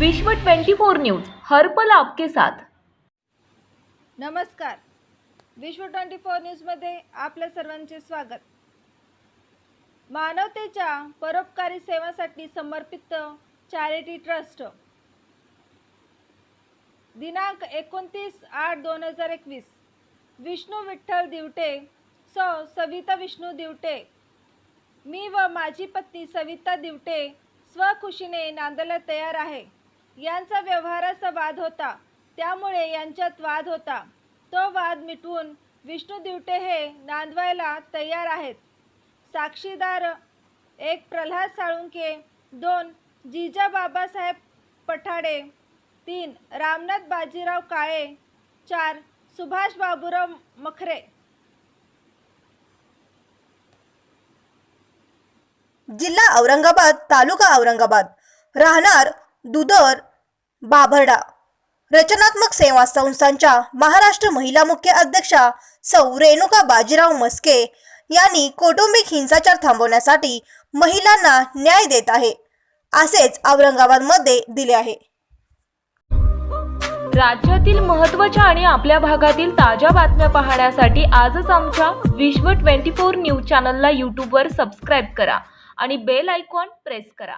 विश्व 24 न्यूज हर पल आपके साथ. नमस्कार. विश्व ट्वेंटी फोर न्यूजमध्ये आपल्या सर्वांचे स्वागत. मानवतेच्या परोपकारी सेवासाठी समर्पित चॅरिटी ट्रस्ट दिनांक एकोणतीस आठ दोन हजार एकवीस विष्णू विठ्ठल दिवटे सौ सविता विष्णू दिवटे. मी व माझी पत्नी सविता दिवटे स्वखुशीने नांदायला तयार आहे. यांचा व्यवहाराचा वाद होता. त्यामुळे यांच्यात वाद होता. तो वाद मिटवून विष्णू दिवटे हे नांदवायला तयार आहेत. साक्षीदार एक प्रल्हाद साळुंके दोन जिजा बाबासाहेब पठाडे तीन रामनाथ बाजीराव काळे चार सुभाष बाबूराव मखरे. जिल्हा औरंगाबाद तालुका औरंगाबाद. राहणार दुधर बाभर्डा. रचनात्मक सेवा संस्थांच्या महाराष्ट्र महिला मुख्य अध्यक्षा सौ रेणुका बाजीराव मस्के यांनी कौटुंबिक हिंसाचार थांबवण्यासाठी महिलांना न्याय देत आहे असेच औरंगाबादमध्ये दिले आहे. राज्यातील महत्त्वाच्या आणि आपल्या भागातील ताज्या बातम्या पाहण्यासाठी आजच आमच्या विश्व 24 न्यूज चॅनलला यूट्यूबवर सबस्क्राईब करा आणि बेल आयकॉन प्रेस करा.